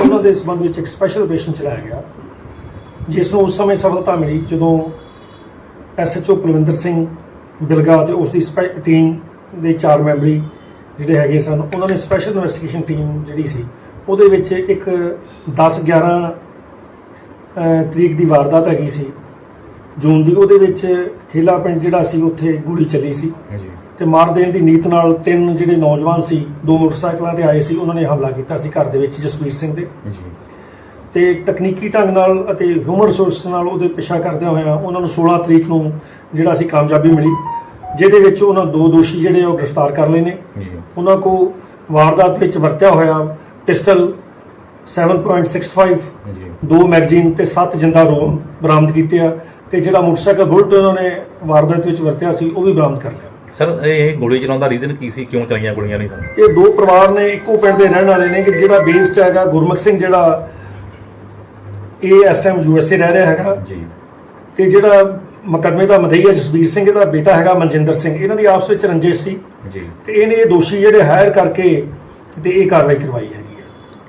ਉਹਨਾਂ ਦੇ ਸੰਬੰਧ ਵਿੱਚ ਇੱਕ ਸਪੈਸ਼ਲ ਆਪਰੇਸ਼ਨ ਚਲਾਇਆ ਗਿਆ ਜਿਸ ਨੂੰ ਉਸ ਸਮੇਂ ਸਫਲਤਾ ਮਿਲੀ ਜਦੋਂ ਐਸਐਚਓ ਕੁਲਵਿੰਦਰ ਸਿੰਘ ਬਿਲਗਾ ਤੇ ਉਸ ਦੀ ਸਪੈ- ਟੀਮ ਦੇ ਚਾਰ ਮੈਂਬਰੀ ਜਿਹੜੇ ਹੈਗੇ ਸਨ, ਉਹਨਾਂ ਨੇ ਸਪੈਸ਼ਲ ਇਨਵੈਸਟੀਗੇਸ਼ਨ ਟੀਮ ਜਿਹੜੀ ਸੀ, ਉਹਦੇ ਵਿੱਚ ਇੱਕ 10 11 ਤਰੀਕ ਦੀ ਵਾਰਦਾਤ ਹੈਗੀ ਸੀ, ਜੂਨ ਦੀ, ਉਹਦੇ ਵਿੱਚ ਖੇਲਾ ਪਿੰਡ ਜਿਹੜਾ ਸੀ, ਉੱਥੇ ਗੋਲੀ ਚੱਲੀ ਸੀ। ਜੀ ਤੇ ਮਾਰ ਦੇਣ ਦੀ ਨੀਤ ਨਾਲ ਤਿੰਨ ਜਿਹੜੇ ਨੌਜਵਾਨ ਸੀ ਦੋ ਮੋਟਰਸਾਈਕਲਾਂ ਤੇ ਆਏ ਸੀ ਉਹਨਾਂ ਨੇ ਹਮਲਾ ਕੀਤਾ ਸੀ ਘਰ ਦੇ ਵਿੱਚ ਜਸਵੀਰ ਸਿੰਘ ਦੇ। ਜੀ। ਤੇ ਤਕਨੀਕੀ ਢੰਗ ਨਾਲ ਅਤੇ ਹਿਊਮਨ ਰਿਸੋਰਸ ਨਾਲ ਉਹਦੇ ਪਿੱਛਾ ਕਰਦਿਆਂ ਹੋਇਆਂ ਉਹਨਾਂ ਨੂੰ 16 ਤਰੀਕ ਨੂੰ ਜਿਹੜਾ ਸੀ ਕਾਮਯਾਬੀ ਮਿਲੀ ਜਿਹਦੇ ਵਿੱਚ ਉਹਨਾਂ ਦੋ ਦੋਸ਼ੀ ਜਿਹੜੇ ਉਹ ਗ੍ਰਿਫਤਾਰ ਕਰ ਲਏ ਨੇ। ਉਹਨਾਂ ਕੋ ਵਾਰਦਾਤ ਵਿੱਚ ਵਰਤਿਆ ਹੋਇਆ ਪਿਸਟਲ 7.65 ਜੀ। ਦੋ ਮੈਗਜ਼ੀਨ ਤੇ ਸੱਤ ਜਿੰਦਾ ਰੋਮ ਬਰਾਮਦ ਕੀਤੇ ਆ ਤੇ ਜਿਹੜਾ ਮੋਟਰਸਾਈਕਲ ਬੁਲਟ ਉਹਨਾਂ ਨੇ ਵਾਰਦਾਤ ਵਿੱਚ ਵਰਤਿਆ ਸੀ ਉਹ ਵੀ ਬਰਾਮਦ ਕਰ ਲਿਆ। ਸਰ ਇਹ ਗੋਲੀ ਚਲਾਉਣ ਦਾ ਰੀਜ਼ਨ ਕੀ ਸੀ? ਕਿਉਂ ਚਲਾਈਆਂ ਗੋਲੀਆਂ ਨਹੀਂ ਸਨ? ਇਹ ਦੋ ਪਰਿਵਾਰ ਨੇ ਇੱਕੋ ਪਿੰਡ ਦੇ ਰਹਿਣ ਵਾਲੇ ਨੇ ਕਿ ਜਿਹੜਾ ਬੇਸਡ ਹੈਗਾ ਗੁਰਮੁਖ ਸਿੰਘ ਜਿਹੜਾ ਇਹ ਇਸ ਟਾਈਮ ਯੂਐਸਏ ਰਹਿ ਰਿਹਾ ਹੈਗਾ। ਜੀ। ਤੇ ਜਿਹੜਾ ਮੁਕੱਦਮੇ ਦਾ ਮਦਈਆ ਜਸਬੀਰ ਸਿੰਘ ਇਹਦਾ ਬੇਟਾ ਹੈਗਾ ਮਨਜਿੰਦਰ ਸਿੰਘ। ਇਹਨਾਂ ਦੀ ਆਪਸ ਵਿੱਚ ਰੰਜਿਸ਼ ਸੀ। ਜੀ। ਤੇ ਇਹਨੇ ਇਹ ਦੋਸ਼ੀ ਜਿਹੜੇ ਹਾਇਰ ਕਰਕੇ ਤੇ ਇਹ ਕਾਰਵਾਈ ਕਰਵਾਈ ਹੈ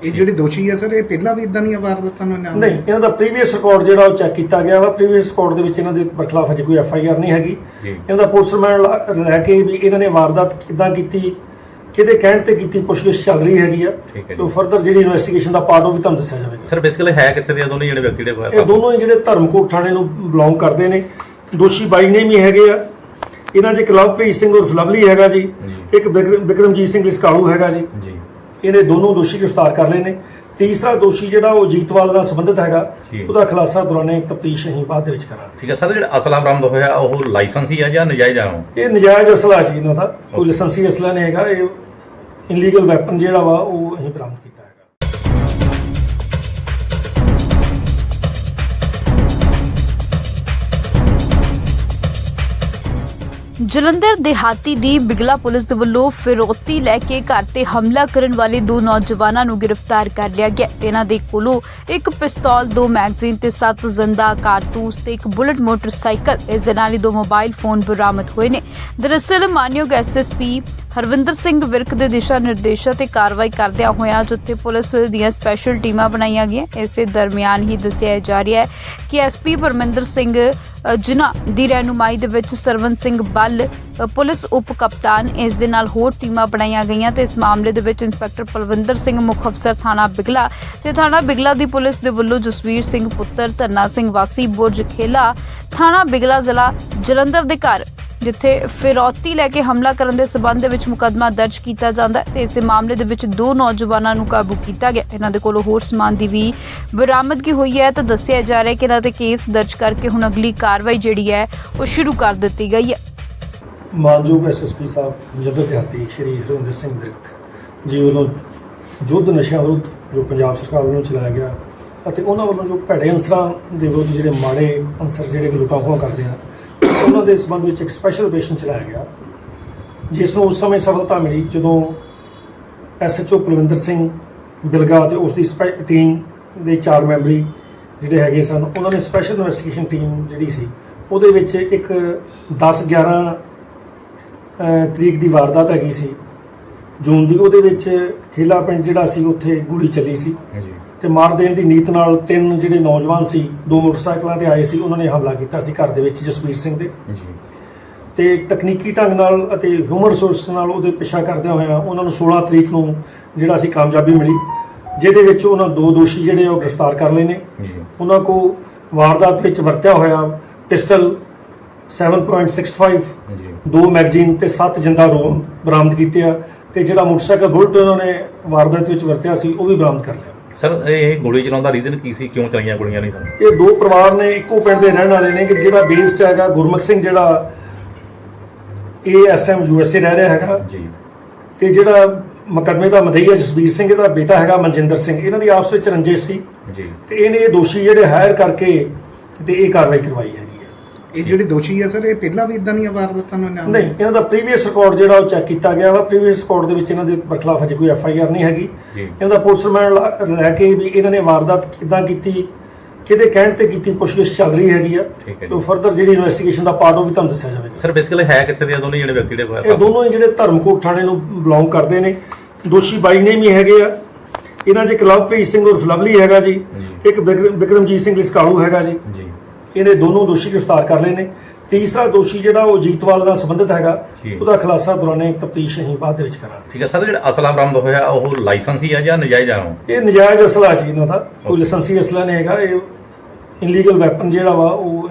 ਇਹ ਜਿਹੜੇ ਦੋਸ਼ੀ ਹੈ ਸਰ ਇਹ ਪਹਿਲਾਂ ਵੀ ਇਦਾਂ ਦੀਆਂ ਵਾਰਦਾਤਾਂ ਨੂੰ? ਅੰਜਾਮ ਨਹੀਂ ਇਹਨਾਂ ਦਾ ਪ੍ਰੀਵੀਅਸ ਰਿਕਾਰਡ ਜਿਹੜਾ ਉਹ ਚੈੱਕ ਕੀਤਾ ਗਿਆ ਵਾ। ਪ੍ਰੀਵੀਅਸ ਰਿਕਾਰਡ ਦੇ ਵਿੱਚ ਇਹਨਾਂ ਦੇ ਬਰਖਲਾਫ ਅਜੇ ਕੋਈ ਐਫ ਆਈ ਆਰ ਨਹੀਂ ਹੈਗੀ। ਇਹਨਾਂ ਦਾ ਪੋਸਟਰਮੈਨ ਲੈ ਕੇ ਵੀ ਇਹਨਾਂ ਨੇ ਵਾਰਦਾਤ ਕਿੱਦਾਂ ਕੀਤੀ ਕਿਹਦੇ ਕਹਿਣ ਤੇ ਕੀਤੀ ਪੁੱਛਗਿੱਛ ਚੱਲ ਰਹੀ ਹੈਗੀ ਆ। ਠੀਕ ਹੈ ਤੇ ਫਰਦਰ ਜਿਹੜੀ ਇਨਵੈਸਟੀਗੇਸ਼ਨ ਦਾ ਪਾਰਟ ਉਹ ਵੀ ਤੁਹਾਨੂੰ ਦੱਸਿਆ ਜਾਵੇਗਾ। ਸਰ ਬੇਸਿਕਲੀ ਹੈ ਕਿੱਥੇ ਦੇ ਆ ਦੋਨੇ ਜਿਹੜੇ ਵਿਅਕਤੀ ਇਹ ਦੇ ਦੋਨੋਂ ਹੀ ਜਿਹੜੇ ਧਰਮਕੋਟ ਥਾਣੇ ਨੂੰ ਬਿਲੋਂਗ ਕਰਦੇ ਨੇ। ਦੋਸ਼ੀ ਬਾਈ ਨੇ ਵੀ ਹੈਗੇ ਆ। ਇਹਨਾਂ 'ਚ ਇੱਕ ਲਵਪ੍ਰੀਤ ਸਿੰਘ ਉਰਫ ਲਵਲੀ ਹੈਗਾ ਜੀ। ਇੱਕ ਬਿਕਰਮ- ਬਿਕਰਮਜੀਤ ਸਿੰਘ ਲਿਸਕਾਲੂ ਹੈਗਾ ਜੀ। ਜੀ। ਇਹਨੇ ਦੋਨੋਂ ਦੋਸ਼ੀ ਗ੍ਰਿਫਤਾਰ ਕਰ ਲਏ ਨੇ ਤੀਸਰਾ ਦੋਸ਼ੀ ਜਿਹੜਾ ਉਹ ਜੀਤਵਾਲ ਨਾਲ ਸੰਬੰਧਿਤ ਹੈਗਾ ਜੀ। ਉਹਦਾ ਖੁਲਾਸਾ ਦੌਰਾਨੇ ਤਫਤੀਸ਼ ਅਸੀਂ ਬਾਅਦ ਦੇ ਵਿੱਚ ਕਰਾਂਗੇ ਠੀਕ ਹੈ ਸਰ ਜਿਹੜਾ ਅਸਲਾ ਬਰਾਮਦ ਹੋਇਆ ਉਹ ਲਾਇਸੈਂਸੀ ਹੈ ਜਾਂ ਨਜਾਇਜ਼ ਆ ਉਹ? ਇਹ ਨਜਾਇਜ਼ ਅਸਲਾ ਜੀ ਇਹਨਾਂ ਦਾ ਕੋਈ ਲਾਇਸੈਂਸੀ ਅਸਲਾ ਨਹੀਂ ਹੈਗਾ ਇਹ ਇਨਲੀਗਲ ਵੈਪਨ ਜਿਹੜਾ ਵਾ ਉਹ ਜਲੰਧਰ ਦਿਹਾਤੀ ਦੀ ਬਿਗਲਾ ਪੁਲਿਸ ਦੇ ਵੱਲੋਂ ਫਿਰੋਤੀ ਲੈ ਕੇ ਘਰ ਤੇ ਹਮਲਾ ਕਰਨ ਵਾਲੇ ਦੋ ਨੌਜਵਾਨਾਂ ਨੂੰ ਗ੍ਰਿਫਤਾਰ ਕਰ ਲਿਆ ਗਿਆ। ਇਹਨਾਂ ਦੇ ਕੋਲੋਂ ਇੱਕ ਪਿਸਤੌਲ, ਦੋ ਮੈਗਜ਼ੀਨ ਤੇ ਸੱਤ ਜ਼ਿੰਦਾ ਕਾਰਤੂਸ ਤੇ ਇੱਕ ਬੁਲਟ ਮੋਟਰਸਾਈਕਲ। ਇਸ ਦੇ ਨਾਲ ਹੀ ਦੋ ਮੋਬਾਈਲ ਫੋਨ ਬਰਾਮਦ ਹੋਏ ਨੇ। ਦਰਅਸਲ, ਮਾਨਯੋਗ ਐਸਐਸਪੀ ਹਰਵਿੰਦਰ ਸਿੰਘ ਵਿਰਕ ਦੇ ਦਿਸ਼ਾ ਨਿਰਦੇਸ਼ਾਂ ਤੇ ਕਾਰਵਾਈ ਕਰਦਿਆਂ ਹੋਇਆਂ ਜਿੱਥੇ ਪੁਲਿਸ ਦੀਆਂ ਸਪੈਸ਼ਲ ਟੀਮਾਂ ਬਣਾਈਆਂ ਗਈਆਂ। ਇਸੇ ਦਰਮਿਆਨ ਹੀ ਦੱਸਿਆ ਜਾ ਰਿਹਾ ਹੈ ਕਿ ਐਸਪੀ ਪਰਮਿੰਦਰ ਸਿੰਘ ਜਿਨ੍ਹਾਂ ਦੀ ਰਹਿਨੁਮਾਈ ਦੇ ਵਿੱਚ ਸਰਵਨ ਸਿੰਘ ਬੱਲ ਪੁਲਿਸ ਉਪ ਕਪਤਾਨ, ਇਸ ਦੇ ਨਾਲ ਹੋਰ ਟੀਮਾਂ ਬਣਾਈਆਂ ਗਈਆਂ ਤੇ ਇਸ ਮਾਮਲੇ ਦੇ ਵਿੱਚ ਇੰਸਪੈਕਟਰ ਪਲਵਿੰਦਰ ਸਿੰਘ, ਮੁੱਖ ਅਫਸਰ ਥਾਣਾ ਬਿਗਲਾ ਤੇ ਥਾਣਾ ਬਿਗਲਾ ਦੀ ਪੁਲਿਸ ਦੇ ਵੱਲੋਂ ਜਸਵੀਰ ਸਿੰਘ ਪੁੱਤਰ, ਧਰਨਾ ਸਿੰਘ ਵਾਸੀ ਬੁਰਜ ਖੇਲਾ, ਥਾਣਾ ਬਿਗਲਾ ਜ਼ਿਲ੍ਹਾ ਜਲੰਧਰ ਦੇ ਘਰ ਜਿੱਥੇ ਫਿਰੌਤੀ ਲੈ ਕੇ ਹਮਲਾ ਕਰਨ ਦੇ ਸਬੰਧ ਦੇ ਵਿੱਚ ਮੁਕੱਦਮਾ ਦਰਜ ਕੀਤਾ ਜਾਂਦਾ ਹੈ ਤੇ ਇਸੇ ਮਾਮਲੇ ਦੇ ਵਿੱਚ ਦੋ ਨੌਜਵਾਨਾਂ ਨੂੰ ਕਾਬੂ ਕੀਤਾ ਗਿਆ। ਇਹਨਾਂ ਦੇ ਕੋਲੋਂ ਹੋਰ ਸਮਾਨ ਦੀ ਵੀ ਬਰਾਮਦਗੀ ਹੋਈ ਹੈ ਤਾਂ ਦੱਸਿਆ ਜਾ ਰਿਹਾ ਹੈ ਕਿ ਇਹਨਾਂ ਤੇ ਕੇਸ ਦਰਜ ਕਰਕੇ ਹੁਣ ਅਗਲੀ ਕਾਰਵਾਈ ਜਿਹੜੀ ਹੈ ਉਹ ਸ਼ੁਰੂ ਕਰ ਦਿੱਤੀ ਗਈ ਹੈ। ਮਾਨਯੋਗ ਐਸਐਸਪੀ ਸਾਹਿਬ ਜਦੋਂ ਦਿਹਾਤੀ ਸ਼੍ਰੀ ਹਰਿੰਦਰ ਸਿੰਘ ਵਿਰਕ ਜੀ ਵੱਲੋਂ ਯੁੱਧ ਨਸ਼ਿਆਂ ਵਿਰੁੱਧ ਜੋ ਪੰਜਾਬ ਸਰਕਾਰ ਵੱਲੋਂ ਚਲਾਇਆ ਗਿਆ ਅਤੇ ਉਹਨਾਂ ਵੱਲੋਂ ਜੋ ਭੈੜੇ ਅੰਸਰਾਂ ਦੇ ਵਿਰੁੱਧ ਜਿਹੜੇ ਮਾੜੇ ਅੰਸਰ ਜਿਹੜੇ ਲੁੱਟਾਂ ਖੋਹਾਂ ਕਰਦੇ ਆ ਉਹਨਾਂ ਦੇ ਸੰਬੰਧ ਵਿੱਚ ਇੱਕ ਸਪੈਸ਼ਲ ਆਪਰੇਸ਼ਨ ਚਲਾਇਆ ਗਿਆ ਜਿਸ ਨੂੰ ਉਸ ਸਮੇਂ ਸਫਲਤਾ ਮਿਲੀ ਜਦੋਂ ਐਸਐਚਓ ਕੁਲਵਿੰਦਰ ਸਿੰਘ ਬਿਲਗਾ ਤੇ ਉਸ ਦੀ ਸਪੈ- ਟੀਮ ਦੇ ਚਾਰ ਮੈਂਬਰੀ ਜਿਹੜੇ ਹੈਗੇ ਸਨ, ਉਹਨਾਂ ਨੇ ਸਪੈਸ਼ਲ ਇਨਵੈਸਟੀਗੇਸ਼ਨ ਟੀਮ ਜਿਹੜੀ ਸੀ, ਉਹਦੇ ਵਿੱਚ ਇੱਕ 10 11 ਤਰੀਕ ਦੀ ਵਾਰਦਾਤ ਹੈਗੀ ਸੀ। ਜੂਨ ਦੀ ਉਹਦੇ ਵਿੱਚ ਖੇਲਾ ਪਿੰਡ ਜਿਹੜਾ ਸੀ, ਉੱਥੇ ਗੋਲੀ ਚੱਲੀ ਸੀ। ਜੀ ਤੇ ਮਾਰ ਦੇਣ ਦੀ ਨੀਤ ਨਾਲ ਤਿੰਨ ਜਿਹੜੇ ਨੌਜਵਾਨ ਸੀ ਦੋ ਮੋਟਰਸਾਈਕਲਾਂ ਤੇ ਆਏ ਸੀ ਉਹਨਾਂ ਨੇ ਹਮਲਾ ਕੀਤਾ ਸੀ ਘਰ ਦੇ ਵਿੱਚ ਜਸਵੀਰ ਸਿੰਘ ਦੇ। ਜੀ। ਤੇ ਤਕਨੀਕੀ ਢੰਗ ਨਾਲ ਅਤੇ ਹਿਊਮਨ ਰਿਸੋਰਸ ਨਾਲ ਉਹਦੇ ਪਿੱਛਾ ਕਰਦਿਆਂ ਹੋਇਆਂ ਉਹਨਾਂ ਨੂੰ 16 ਤਰੀਕ ਨੂੰ ਜਿਹੜਾ ਸੀ ਕਾਮਯਾਬੀ ਮਿਲੀ ਜਿਹਦੇ ਵਿੱਚ ਉਹਨਾਂ ਦੋ ਦੋਸ਼ੀ ਜਿਹੜੇ ਉਹ ਗ੍ਰਿਫਤਾਰ ਕਰ ਲਏ ਨੇ। ਉਹਨਾਂ ਕੋ ਵਾਰਦਾਤ ਵਿੱਚ ਵਰਤਿਆ ਹੋਇਆ ਪਿਸਟਲ 7.65 ਜੀ। ਦੋ ਮੈਗਜ਼ੀਨ ਤੇ ਸੱਤ ਜਿੰਦਾ ਰੋਮ ਬਰਾਮਦ ਕੀਤੇ ਆ ਤੇ ਜਿਹੜਾ ਮੋਟਰਸਾਈਕਲ ਬੁਲਟ ਉਹਨਾਂ ਨੇ ਵਾਰਦਾਤ ਵਿੱਚ ਵਰਤਿਆ ਸੀ ਉਹ ਵੀ ਬਰਾਮਦ ਕਰ ਲਿਆ। ਸਰ ਇਹ ਗੋਲੀ ਚਲਾਉਣ ਦਾ ਰੀਜ਼ਨ ਕੀ ਸੀ? ਕਿਉਂ ਚਲਾਈਆਂ ਗੋਲੀਆਂ ਨਹੀਂ ਸਨ ਇਹ ਦੋ ਪਰਿਵਾਰ ਨੇ ਇੱਕੋ ਪਿੰਡ ਦੇ ਰਹਿਣ ਵਾਲੇ ਨੇ ਕਿ ਜਿਹੜਾ ਬੇਸਡ ਹੈਗਾ ਗੁਰਮੁਖ ਸਿੰਘ ਜਿਹੜਾ ਇਹ ਇਸ ਟਾਈਮ ਯੂਐਸਏ ਰਹਿ ਰਿਹਾ ਹੈਗਾ। ਜੀ। ਤੇ ਜਿਹੜਾ ਮੁਕੱਦਮੇ ਦਾ ਮਦਈਆ ਜਸਬੀਰ ਸਿੰਘ ਇਹਦਾ ਬੇਟਾ ਹੈਗਾ ਮਨਜਿੰਦਰ ਸਿੰਘ। ਇਹਨਾਂ ਦੀ ਆਪਸ ਵਿੱਚ ਰੰਜਿਸ਼ ਸੀ। ਜੀ। ਤੇ ਇਹਨੇ ਇਹ ਦੋਸ਼ੀ ਜਿਹੜੇ ਹਾਇਰ ਕਰਕੇ ਤੇ ਇਹ ਕਾਰਵਾਈ ਕਰਵਾਈ ਹੈ। ਇਹ ਜਿਹੜੇ ਦੋਸ਼ੀ ਹੈ ਸਰ ਇਹ ਪਹਿਲਾਂ ਵੀ ਇਦਾਂ ਦੀਆਂ ਵਾਰਦਾਤਾਂ ਨੂੰ ਅੰਜਾਮ ਨਹੀਂ ਇਹਨਾਂ ਦਾ ਪ੍ਰੀਵੀਅਸ ਰਿਕਾਰਡ ਜਿਹੜਾ ਉਹ ਚੈੱਕ ਕੀਤਾ ਗਿਆ ਵਾ। ਪ੍ਰੀਵੀਅਸ ਰਿਕਾਰਡ ਦੇ ਵਿੱਚ ਇਹਨਾਂ ਦੇ ਬਰਖਲਾਫ ਅਜੇ ਕੋਈ ਐਫ ਆਈ ਆਰ ਨਹੀਂ ਹੈਗੀ। ਇਹਨਾਂ ਦਾ ਪੋਸਟਰਮੈਨ ਲੈ ਕੇ ਵੀ ਇਹਨਾਂ ਨੇ ਵਾਰਦਾਤ ਕਿੱਦਾਂ ਕੀਤੀ ਕਿਹਦੇ ਕਹਿਣ ਤੇ ਕੀਤੀ ਪੁੱਛਗਿੱਛ ਚੱਲ ਰਹੀ ਹੈਗੀ ਆ। ਤੇ। ਫਰਦਰ ਜਿਹੜੀ ਇਨਵੈਸਟੀਗੇਸ਼ਨ ਦਾ ਪਾਰਟ ਉਹ ਵੀ ਤੁਹਾਨੂੰ ਦੱਸਿਆ ਜਾਵੇਗਾ। ਸਰ ਬੇਸਿਕਲੀ ਹੈ ਕਿੱਥੇ ਦੇ ਦੋਨੇ ਜਿਹੜੇ ਵਿਅਕਤੀ ਦੇ ਇਹ ਦੋਨੋਂ ਹੀ ਜਿਹੜੇ ਧਰਮਕੋਟ ਥਾਣੇ ਨੂੰ ਬਿਲੋਂਗ ਕਰਦੇ ਨੇ। ਦੋਸ਼ੀ ਬਾਈ ਨੇ ਵੀ ਹੈਗੇ ਆ। ਇਹਨਾਂ 'ਚ ਇੱਕ ਲਵਪ੍ਰੀਤ ਸਿੰਘ ਉਰਫ ਲਵਲੀ ਹੈਗਾ ਜੀ। ਇੱਕ ਬਿਕਰਮ- ਬਿਕਰਮਜੀਤ ਸਿੰਘ ਲਿਸਕਾਲੂ ਹੈਗਾ ਜੀ। ਜੀ। ਇਹਨੇ ਦੋਨੋਂ ਦੋਸ਼ੀ ਗ੍ਰਿਫਤਾਰ ਕਰ ਲਏ ਨੇ। ਤੀਸਰਾ ਦੋਸ਼ੀ ਜਿਹੜਾ ਉਹ ਜੀਤਵਾਲ ਨਾਲ ਸੰਬੰਧਿਤ ਹੈਗਾ। ਉਹਦਾ ਖੁਲਾਸਾ ਦੌਰਾਨੇ ਤਫਤੀਸ਼ ਅਸੀਂ ਬਾਅਦ ਦੇ ਵਿੱਚ ਕਰਾਂਗੇ। ਠੀਕ ਹੈ ਸਰ ਜਿਹੜਾ ਅਸਲਾ ਬਰਾਮਦ ਹੋਇਆ ਉਹ ਲਾਇਸੈਂਸੀ ਆ ਜਾਂ ਨਜਾਇਜ਼ ਆ ਇਹ ਨਜਾਇਜ਼ ਅਸਲਾ ਜੀ ਇਹਨਾਂ ਦਾ। ਕੋਈ ਲਾਇਸੈਂਸੀ ਅਸਲਾ ਨਹੀਂ ਹੈਗਾ ਇਹ ਇਨਲੀਗਲ ਵੈਪਨ ਜਿਹੜਾ ਵਾ ਉਹ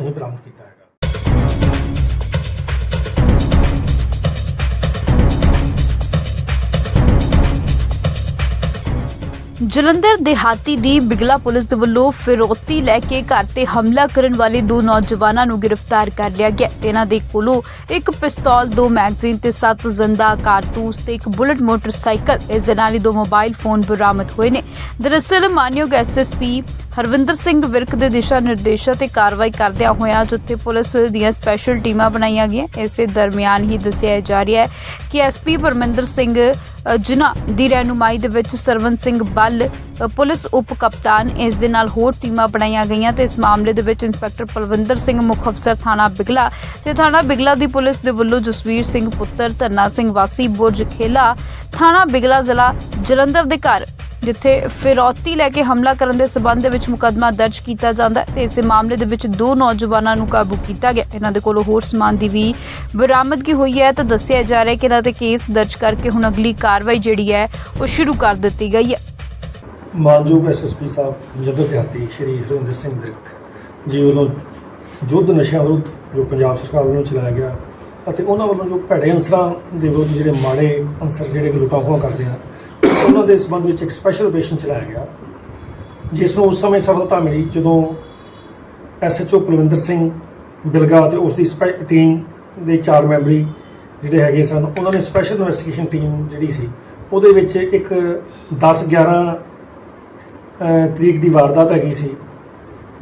ਜਲੰਧਰ ਦਿਹਾਤੀ ਦੀ ਬਿਗਲਾ ਪੁਲਿਸ ਵੱਲੋਂ ਫਿਰੋਤੀ ਲੈ ਕੇ ਘਰ ਤੇ ਹਮਲਾ ਕਰਨ ਵਾਲੇ ਦੋ ਨੌਜਵਾਨਾਂ ਨੂੰ ਗ੍ਰਿਫਤਾਰ ਕਰ ਲਿਆ ਗਿਆ। ਇਹਨਾਂ ਦੇ ਕੋਲੋਂ ਇੱਕ ਪਿਸਤੌਲ, ਦੋ ਮੈਗਜ਼ੀਨ ਤੇ ਸੱਤ ਜ਼ਿੰਦਾ ਕਾਰਤੂਸ ਤੇ ਇੱਕ ਬੁਲਟ ਮੋਟਰਸਾਈਕਲ। ਇਸ ਦੇ ਨਾਲ ਹੀ ਦੋ ਮੋਬਾਈਲ ਫੋਨ ਬਰਾਮਦ ਹੋਏ ਨੇ। ਦਰਅਸਲ, ਮਾਨਯੋਗ ਐਸਐਸਪੀ ਹਰਵਿੰਦਰ ਸਿੰਘ ਵਿਰਕ ਦੇ ਦਿਸ਼ਾ ਨਿਰਦੇਸ਼ਾਂ ਤੇ ਕਾਰਵਾਈ ਕਰਦਿਆਂ ਹੋਇਆਂ ਜਿੱਥੇ ਪੁਲਿਸ ਦੀਆਂ ਸਪੈਸ਼ਲ ਟੀਮਾਂ ਬਣਾਈਆਂ ਗਈਆਂ। ਇਸੇ ਦਰਮਿਆਨ ਹੀ ਦੱਸਿਆ ਜਾ ਰਿਹਾ ਹੈ ਕਿ ਐਸਪੀ ਪਰਮਿੰਦਰ ਸਿੰਘ ਜਿਨ੍ਹਾਂ ਦੀ ਰਹਿਨੁਮਾਈ ਦੇ ਵਿੱਚ ਸਰਵਨ ਸਿੰਘ ਬੱਲ ਪੁਲਿਸ ਉਪ ਕਪਤਾਨ, ਇਸ ਦੇ ਨਾਲ ਹੋਰ ਟੀਮਾਂ ਬਣਾਈਆਂ ਗਈਆਂ ਤੇ ਇਸ ਮਾਮਲੇ ਦੇ ਵਿੱਚ ਇੰਸਪੈਕਟਰ ਪਲਵਿੰਦਰ ਸਿੰਘ, ਮੁੱਖ ਅਫਸਰ ਥਾਣਾ ਬਿਗਲਾ ਤੇ ਥਾਣਾ ਬਿਗਲਾ ਦੀ ਪੁਲਿਸ ਦੇ ਵੱਲੋਂ ਜਸਵੀਰ ਸਿੰਘ ਪੁੱਤਰ, ਧੰਨਾ ਸਿੰਘ ਵਾਸੀ, ਬੁਰਜ ਖੇਲਾ, ਥਾਣਾ ਬਿਗਲਾ ਜ਼ਿਲ੍ਹਾ ਜਲੰਧਰ ਦੇ ਘਰ ਜਿੱਥੇ ਫਿਰੌਤੀ ਲੈ ਕੇ ਹਮਲਾ ਕਰਨ ਦੇ ਸਬੰਧ ਦੇ ਵਿੱਚ ਮੁਕੱਦਮਾ ਦਰਜ ਕੀਤਾ ਜਾਂਦਾ ਹੈ ਤੇ ਇਸੇ ਮਾਮਲੇ ਦੇ ਵਿੱਚ ਦੋ ਨੌਜਵਾਨਾਂ ਨੂੰ ਕਾਬੂ ਕੀਤਾ ਗਿਆ। ਇਹਨਾਂ ਦੇ ਕੋਲੋਂ ਹੋਰ ਸਮਾਨ ਦੀ ਵੀ ਬਰਾਮਦਗੀ ਹੋਈ ਹੈ ਤਾਂ ਦੱਸਿਆ ਜਾ ਰਿਹਾ ਹੈ ਕਿ ਇਹਨਾਂ ਤੇ ਕੇਸ ਦਰਜ ਕਰਕੇ ਹੁਣ ਅਗਲੀ ਕਾਰਵਾਈ ਜਿਹੜੀ ਹੈ ਉਹ ਸ਼ੁਰੂ ਕਰ ਦਿੱਤੀ ਗਈ ਹੈ। ਮਾਨਯੋਗ ਐਸਐਸਪੀ ਸਾਹਿਬ ਜਦੋਂ ਦਿਹਾਤੀ ਸ਼੍ਰੀ ਹਰਿੰਦਰ ਸਿੰਘ ਵਿਰਕ ਜੀ ਵੱਲੋਂ ਯੁੱਧ ਨਸ਼ਿਆਂ ਵਿਰੁੱਧ ਜੋ ਪੰਜਾਬ ਸਰਕਾਰ ਵੱਲੋਂ ਚਲਾਇਆ ਗਿਆ ਅਤੇ ਉਹਨਾਂ ਵੱਲੋਂ ਜੋ ਭੈੜੇ ਅੰਸਰਾਂ ਦੇ ਵਿਰੁੱਧ ਜਿਹੜੇ ਮਾੜੇ ਅੰਸਰ ਜਿਹੜੇ ਲੁੱਟਾਂ ਖੋਹਾਂ ਕਰਦੇ ਆ ਉਹਨਾਂ ਦੇ ਸੰਬੰਧ ਵਿੱਚ ਇੱਕ ਸਪੈਸ਼ਲ ਆਪਰੇਸ਼ਨ ਚਲਾਇਆ ਗਿਆ ਜਿਸ ਨੂੰ ਉਸ ਸਮੇਂ ਸਫਲਤਾ ਮਿਲੀ ਜਦੋਂ ਐਸਐਚਓ ਕੁਲਵਿੰਦਰ ਸਿੰਘ ਬਿਲਗਾ ਤੇ ਉਸ ਦੀ ਸਪੈ- ਟੀਮ ਦੇ ਚਾਰ ਮੈਂਬਰੀ ਜਿਹੜੇ ਹੈਗੇ ਸਨ, ਉਹਨਾਂ ਨੇ ਸਪੈਸ਼ਲ ਇਨਵੈਸਟੀਗੇਸ਼ਨ ਟੀਮ ਜਿਹੜੀ ਸੀ, ਉਹਦੇ ਵਿੱਚ ਇੱਕ 10 11 ਤਰੀਕ ਦੀ ਵਾਰਦਾਤ ਹੈਗੀ ਸੀ,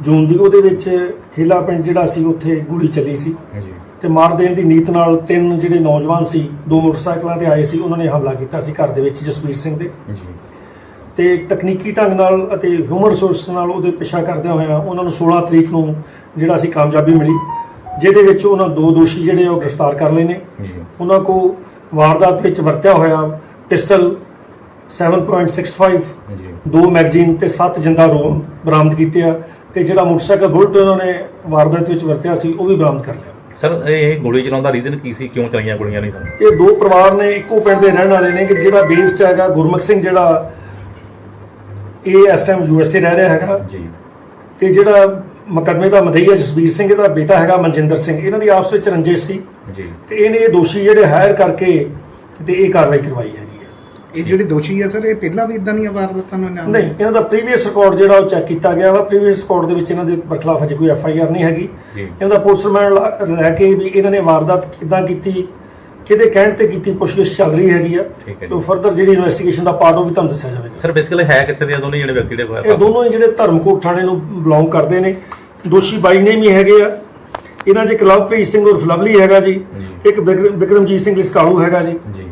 ਜੂਨ ਦੀ, ਉਹਦੇ ਵਿੱਚ ਖੇਲਾ ਪਿੰਡ ਜਿਹੜਾ ਸੀ, ਉੱਥੇ ਗੋਲੀ ਚੱਲੀ ਸੀ। ਜੀ ਤੇ ਮਾਰ ਦੇਣ ਦੀ ਨੀਤ ਨਾਲ ਤਿੰਨ ਜਿਹੜੇ ਨੌਜਵਾਨ ਸੀ ਦੋ ਮੋਟਰਸਾਈਕਲਾਂ ਤੇ ਆਏ ਸੀ ਉਹਨਾਂ ਨੇ ਹਮਲਾ ਕੀਤਾ ਸੀ ਘਰ ਦੇ ਵਿੱਚ ਜਸਵੀਰ ਸਿੰਘ ਦੇ। ਤੇ ਤਕਨੀਕੀ ਢੰਗ ਨਾਲ ਅਤੇ ਹਿਊਮਨ ਰਿਸੋਰਸ ਨਾਲ ਉਹਦੇ ਪਿੱਛਾ ਕਰਦਿਆਂ ਹੋਇਆਂ ਉਹਨਾਂ ਨੂੰ 16 ਤਰੀਕ ਨੂੰ ਜਿਹੜਾ ਸੀ ਕਾਮਯਾਬੀ ਮਿਲੀ ਜਿਹਦੇ ਵਿੱਚ ਉਹਨਾਂ ਦੋ ਦੋਸ਼ੀ ਜਿਹੜੇ ਉਹ ਗ੍ਰਿਫਤਾਰ ਕਰ ਲਏ ਨੇ। ਉਹਨਾਂ ਕੋ ਵਾਰਦਾਤ ਵਿੱਚ ਵਰਤਿਆ ਹੋਇਆ ਪਿਸਟਲ 7.65 ਜੀ। ਦੋ ਮੈਗਜ਼ੀਨ ਤੇ ਸੱਤ ਜਿੰਦਾ ਰੋਮ ਬਰਾਮਦ ਕੀਤੇ ਆ ਤੇ ਜਿਹੜਾ ਮੋਟਰਸਾਈਕਲ ਬੁਲਟ ਉਹਨਾਂ ਨੇ ਵਾਰਦਾਤ ਵਿੱਚ ਵਰਤਿਆ ਸੀ ਉਹ ਵੀ ਬਰਾਮਦ ਕਰ ਲਿਆ। ਸਰ ਇਹ ਗੋਲੀ ਚਲਾਉਣ ਦਾ ਰੀਜ਼ਨ ਕੀ ਸੀ? ਕਿਉਂ ਚਲਾਈਆਂ ਗੋਲੀਆਂ ਨਹੀਂ ਸਰ? ਇਹ ਦੋ ਪਰਿਵਾਰ ਨੇ ਇੱਕੋ ਪਿੰਡ ਦੇ ਰਹਿਣ ਵਾਲੇ ਨੇ ਕਿ ਜਿਹੜਾ ਬੇਸਡ ਹੈਗਾ ਗੁਰਮੁਖ ਸਿੰਘ ਜਿਹੜਾ ਇਹ ਇਸ ਟਾਈਮ ਯੂਐਸਏ ਰਹਿ ਰਿਹਾ ਹੈਗਾ। ਜੀ। ਤੇ ਜਿਹੜਾ ਮੁਕੱਦਮੇ ਦਾ ਮਦਈਆ ਜਸਬੀਰ ਸਿੰਘ ਇਹਦਾ ਬੇਟਾ ਹੈਗਾ ਮਨਜਿੰਦਰ ਸਿੰਘ। ਇਹਨਾਂ ਦੀ ਆਪਸ ਵਿੱਚ ਰੰਜਿਸ਼ ਸੀ। ਜੀ। ਤੇ ਇਹਨੇ ਇਹ ਦੋਸ਼ੀ ਜਿਹੜੇ ਹਾਇਰ ਕਰਕੇ ਤੇ ਇਹ ਕਾਰਵਾਈ ਕਰਵਾਈ ਹੈਗੀ। ਹੈ ਇਹ ਜਿਹੜੇ ਦੋਸ਼ੀ ਹੈ ਸਰ ਇਹ ਪਹਿਲਾਂ ਵੀ ਇਦਾਂ ਦੀਆਂ ਵਾਰਦਾਤਾਂ ਨੂੰ ਅੰਜਾਮ ਨਹੀਂ ਇਹਨਾਂ ਦਾ ਪ੍ਰੀਵੀਅਸ ਰਿਕਾਰਡ ਜਿਹੜਾ ਉਹ ਚੈੱਕ ਕੀਤਾ ਗਿਆ ਵਾ। ਪ੍ਰੀਵੀਅਸ ਰਿਕਾਰਡ ਦੇ ਵਿੱਚ ਇਹਨਾਂ ਦੇ ਬਰਖਲਾਫ ਅਜੇ ਕੋਈ ਐਫ ਆਈ ਆਰ ਨਹੀਂ ਹੈਗੀ। ਇਹਨਾਂ ਦਾ ਪੋਸਟਮਾਰਟਮ ਲੈ ਕੇ ਵੀ ਇਹਨਾਂ ਨੇ ਵਾਰਦਾਤ ਕਿੱਦਾਂ ਕੀਤੀ ਕਿਹਦੇ ਕਹਿਣ ਤੇ ਕੀਤੀ ਪੁੱਛਗਿੱਛ ਚੱਲ ਰਹੀ ਹੈਗੀ ਆ। ਹੈ ਤੇ। ਫਰਦਰ ਜਿਹੜੀ ਇਨਵੈਸਟੀਗੇਸ਼ਨ ਦਾ ਪਾਰਟ ਉਹ ਵੀ ਤੁਹਾਨੂੰ ਦੱਸਿਆ ਜਾਵੇਗਾ। ਸਰ ਬੇਸਿਕਲੀ ਹੈ ਕਿੱਥੇ ਦੇ ਦੋਨੇ ਜਿਹੜੇ ਵਿਅਕਤੀ ਇਹ ਦੇ ਦੋਨੋਂ ਹੀ ਜਿਹੜੇ ਧਰਮਕੋਟ ਥਾਣੇ ਨੂੰ ਬਿਲੋਂਗ ਕਰਦੇ ਨੇ। ਦੋਸ਼ੀ ਬਾਈ ਨੇ ਵੀ ਹੈਗੇ ਆ। ਇਹਨਾਂ 'ਚ ਇੱਕ ਲਵਪ੍ਰੀਤ ਸਿੰਘ ਉਰਫ ਲਵਲੀ ਹੈਗਾ ਜੀ। ਇੱਕ ਬਿਕਰਮ- ਬਿਕਰਮਜੀਤ ਸਿੰਘ ਲਿਸਕਾਲੂ ਹੈਗਾ ਜੀ। ਜੀ।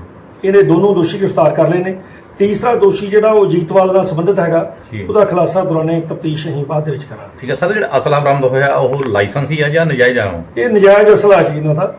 ਇਹਨੇ ਦੋਨੋਂ ਦੋਸ਼ੀ ਗ੍ਰਿਫਤਾਰ ਕਰ ਲਏ ਨੇ ਤੀਸਰਾ ਦੋਸ਼ੀ ਜਿਹੜਾ ਉਹ ਜੀਤਵਾਲ ਨਾਲ ਸੰਬੰਧਿਤ ਹੈਗਾ। ਉਹਦਾ ਖੁਲਾਸਾ ਦੌਰਾਨੇ ਤਫਤੀਸ਼ ਅਸੀਂ ਬਾਅਦ ਦੇ ਵਿੱਚ ਕਰਾਂਗੇ ਠੀਕ ਹੈ ਸਰ ਜਿਹੜਾ ਅਸਲਾ ਬਰਾਮਦ ਹੋਇਆ ਉਹ ਲਾਇਸੈਂਸੀ ਆ ਜਾਂ ਨਜਾਇਜ਼ ਆ ਉਹ? ਇਹ ਨਜਾਇਜ਼ ਅਸਲਾ ਜੀ ਇਹਨਾਂ ਦਾ